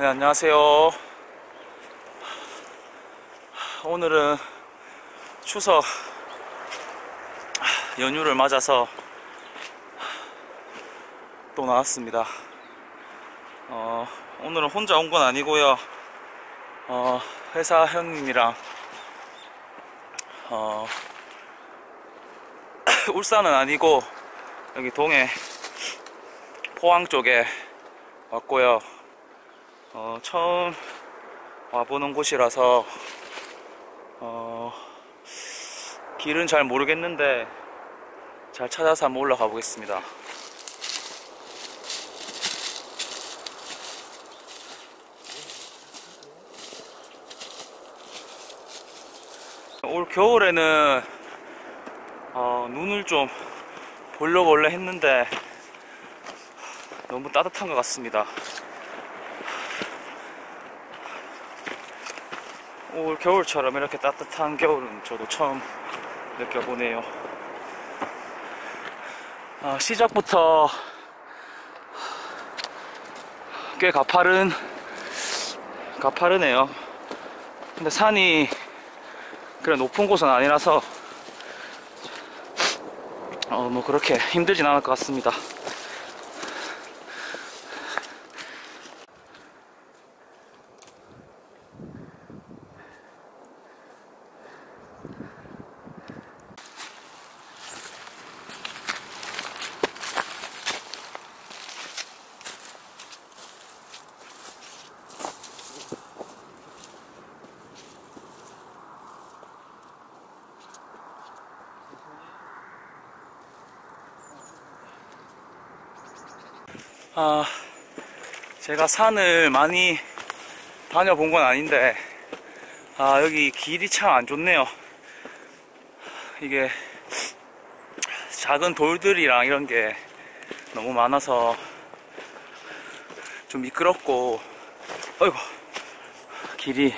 네, 안녕하세요. 오늘은 추석 연휴를 맞아서 또 나왔습니다. 어, 오늘은 혼자 온 건 아니고요. 어, 회사 형님이랑 어, 울산은 아니고 여기 동해 포항 쪽에 왔고요. 어, 처음 와보는 곳이라서 어, 길은 잘 모르겠는데 잘 찾아서 한번 올라가 보겠습니다. 올 겨울에는 어, 눈을 좀 보려고 원래 했는데 너무 따뜻한 것 같습니다. 올 겨울처럼 이렇게 따뜻한 겨울은 저도 처음 느껴보네요. 아, 시작부터 꽤 가파른 가파르네요. 근데 산이 그래 높은 곳은 아니라서 어, 뭐 그렇게 힘들진 않을 것 같습니다. 아, 제가 산을 많이 다녀본 건 아닌데, 아, 여기 길이 참 안 좋네요. 이게 작은 돌들이랑 이런 게 너무 많아서 좀 미끄럽고, 어이구, 길이,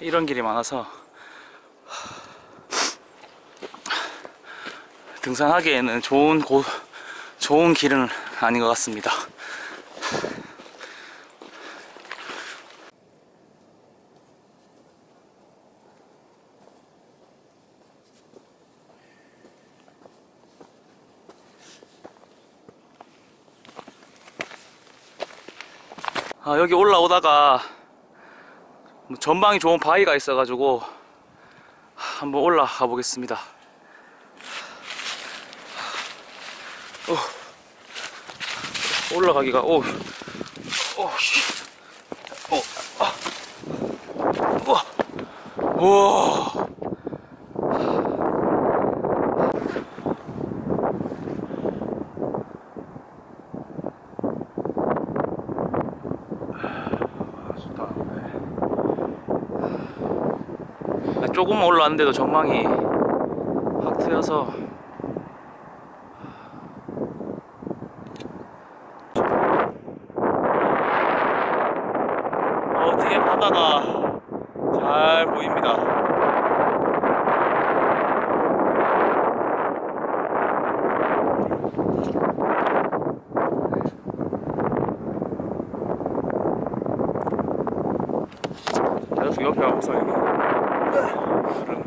이런 길이 많아서 등산하기에는 좋은 곳, 좋은 길은 아닌 것 같습니다. 아, 여기 올라오다가 뭐 전방이 좋은 바위가 있어가지고 한번 올라가 보겠습니다. 어. 올라가기가 오, 오, 씨, 어, 아, 우와, 우와. 아. 네. 조금만 올라왔는데도 전망이 확 트여서 어, 뒤에 바다가 잘 보입니다. 계속 옆에 와서 흐름.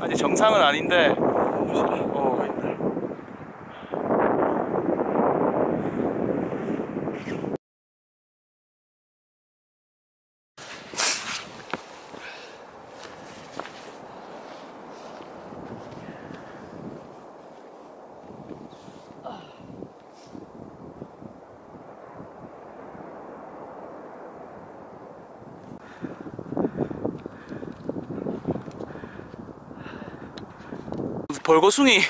아직 정상은 아닌데 어, 벌거숭이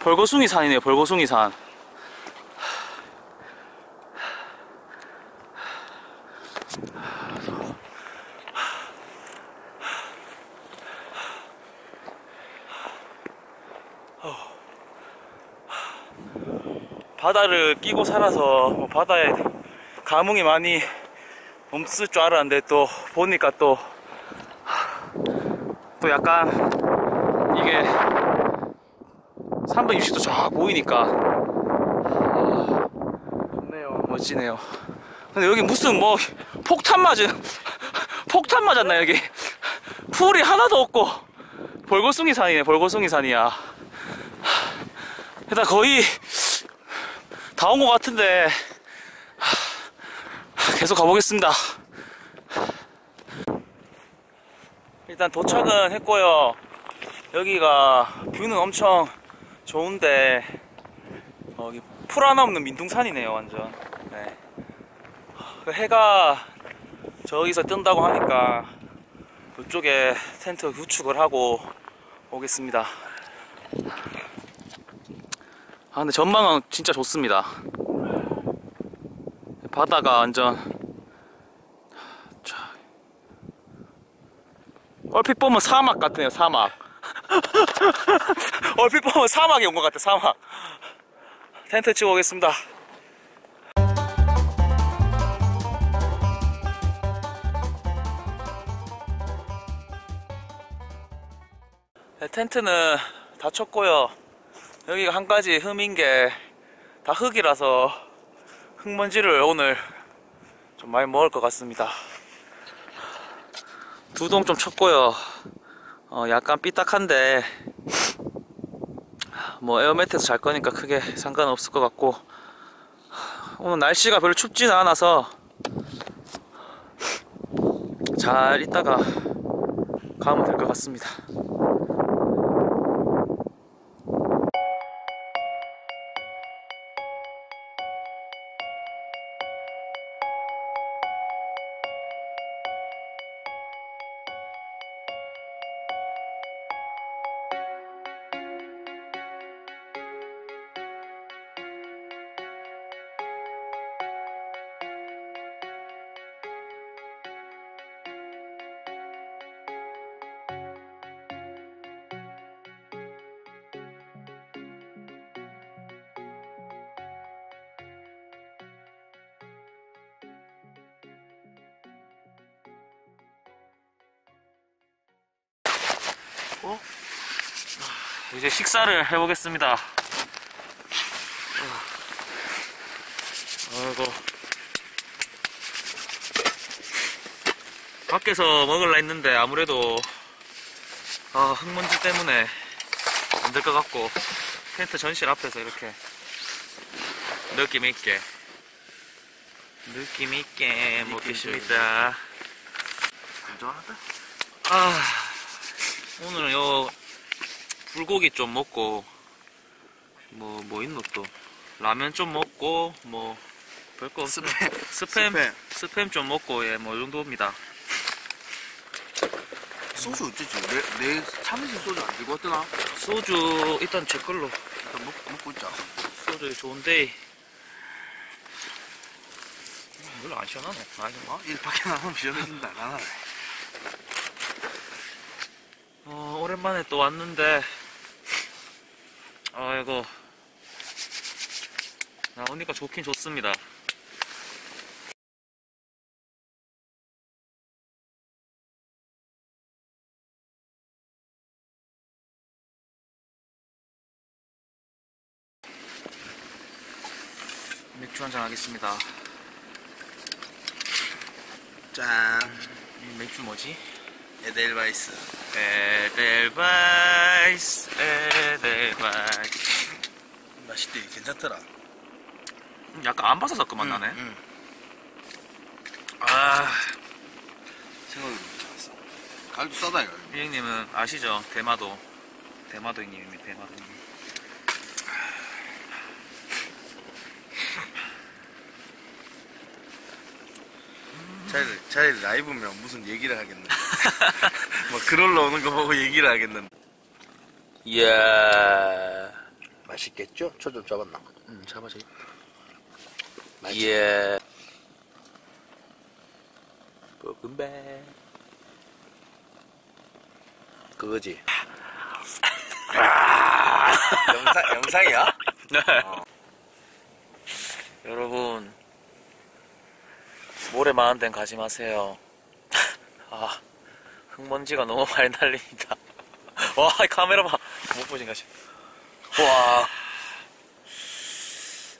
벌거숭이 산이네요 벌거숭이 산. 바다를 끼고 살아서 뭐 바다에 감흥이 많이 없을 줄 알았는데 또 보니까 또 또 약간 이게 360도 쫙 보이니까 아, 좋네요. 멋지네요. 근데 여기 무슨 뭐 폭탄 맞은 폭탄 맞았나 여기 풀이 하나도 없고 벌거숭이 산이네 벌거숭이 산이야. 일단 거의 다 온 것 같은데 계속 가보겠습니다. 일단 도착은 했고요. 여기가 뷰는 엄청 좋은데 어, 여기 풀 하나 없는 민둥산이네요 완전. 네. 그 해가 저기서 뜬다고 하니까 이쪽에 텐트 구축을 하고 오겠습니다. 아 근데 전망은 진짜 좋습니다. 바다가 완전 자, 얼핏 보면 사막 같네요 사막. 얼핏 보면 사막에 온것 같아 사막. 텐트 치고 오겠습니다. 네, 텐트는 다 쳤고요. 여기가 한 가지 흠인 게 다 흙이라서 흙먼지를 오늘 좀 많이 먹을 것 같습니다. 두 동 좀 쳤고요. 어, 약간 삐딱한데 뭐 에어매트에서 잘 거니까 크게 상관없을 것 같고 오늘 날씨가 별로 춥지는 않아서 잘 있다가 가면 될 것 같습니다. 어? 이제 식사를 해보겠습니다. 아이고. 밖에서 먹을라 했는데 아무래도 아, 흙먼지 때문에 안 될 것 같고 텐트 전실 앞에서 이렇게 느낌 있게 느낌 있게 먹겠습니다. 안전하다. 아, 오늘은 요 불고기 좀 먹고 뭐뭐 있노 또 라면 좀 먹고 뭐 별거 없습니다. 스팸 스팸. 스팸 좀 먹고 예뭐 이 정도입니다. 소주 어쩌지? 내, 내 참이슬 소주 안 들고 왔더나? 소주 일단 제 걸로 일단 먹, 먹고 있자. 소주 좋은데 별로 안 시원하네. 아니 어? 일 밖에 나가면 시원해진다. 나나. 어, 오랜만에 또 왔는데, 아이고, 나오니까 좋긴 좋습니다. 맥주 한잔 하겠습니다. 짠. 이 맥주 뭐지? 에델바이스. 에델바이스, 에델바이스. 맛있대. 괜찮더라. 약간 안 바사삭 그맛 나네. 응. 아, 생각이 괜찮았어. 가격도 싸다, 이거. 비행님은 아시죠? 대마도. 대마도 형님입니다, 대마도 형님. 차라리, 차라리 라이브면 무슨 얘기를 하겠네. 뭐, 그롤러 오는 거 보고 얘기를 하겠는데. 이야, 맛있겠죠? 초 좀 잡았나? 음, 잡아져 있다. 맛있 이야. 볶음밥. 그거지. 영상, 영상이야? 네. 어. 여러분, 모래 많은 데는 가지 마세요. 아, 흙먼지가 너무 많이 날립니다. 와, 이 카메라 봐. 못 보신 가시. 와.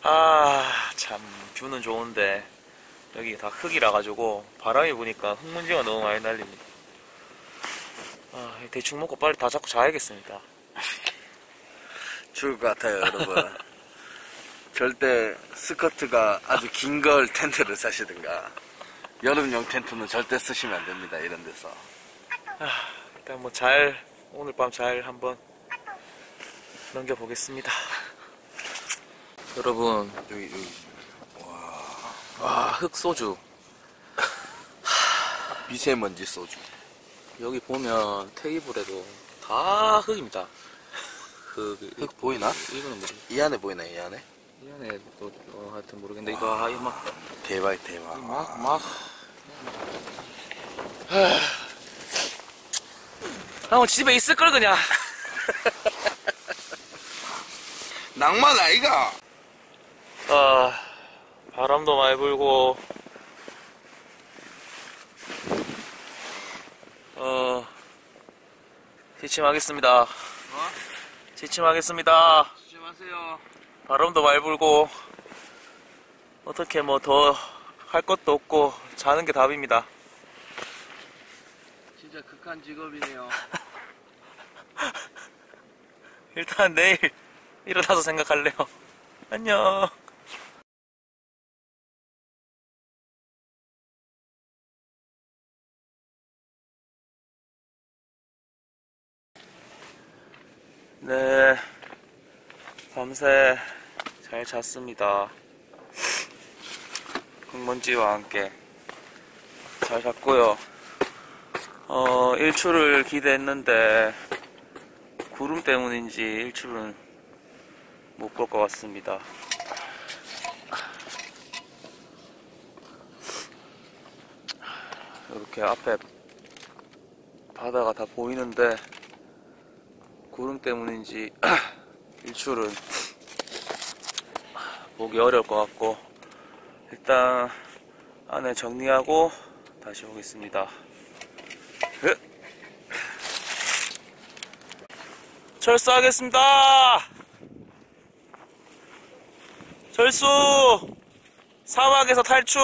아, 참, 뷰는 좋은데, 여기 다 흙이라 가지고, 바람이 부니까 흙먼지가 너무 많이 날립니다. 아, 대충 먹고 빨리 다 잡고 자야겠습니다. 죽을 것 같아요, 여러분. 절대 스커트가 아주 긴 걸 텐트를 사시든가. 여름용 텐트는 절대 쓰시면 안 됩니다, 이런 데서. 일단 뭐 잘, 오늘 밤 잘 한번 넘겨보겠습니다. 여러분, 여기, 여기. 와, 흑소주. 미세먼지 소주. 여기 보면 테이블에도 다 흙입니다. 흙, 흙 보이나? 이거는 뭐지? 이 안에 보이나, 이 안에? 이 안에 또, 어, 하여튼 모르겠는데, 이거, 아, 이거 막, 대박, 대박. 막, 막. 아, 뭐 집에 있을 걸, 그냥. 낭만 아이가? 아, 바람도 많이 불고, 어, 시침하겠습니다. 어? 시침하겠습니다. 조심하세요. 바람도 많이 불고, 어떻게 뭐 더 할 것도 없고, 자는 게 답입니다. 진짜 극한 직업이네요. 일단 내일 일어나서 생각할래요. 안녕. 네, 밤새 잘 잤습니다. 흙먼지와 함께 잘 잤고요. 어, 일출을 기대했는데 구름 때문인지 일출은 못 볼 것 같습니다. 이렇게 앞에 바다가 다 보이는데 구름 때문인지 일출은 보기 어려울 것 같고 일단 안에 정리하고 다시 오겠습니다. 철수하겠습니다. 철수. 사막에서 탈출.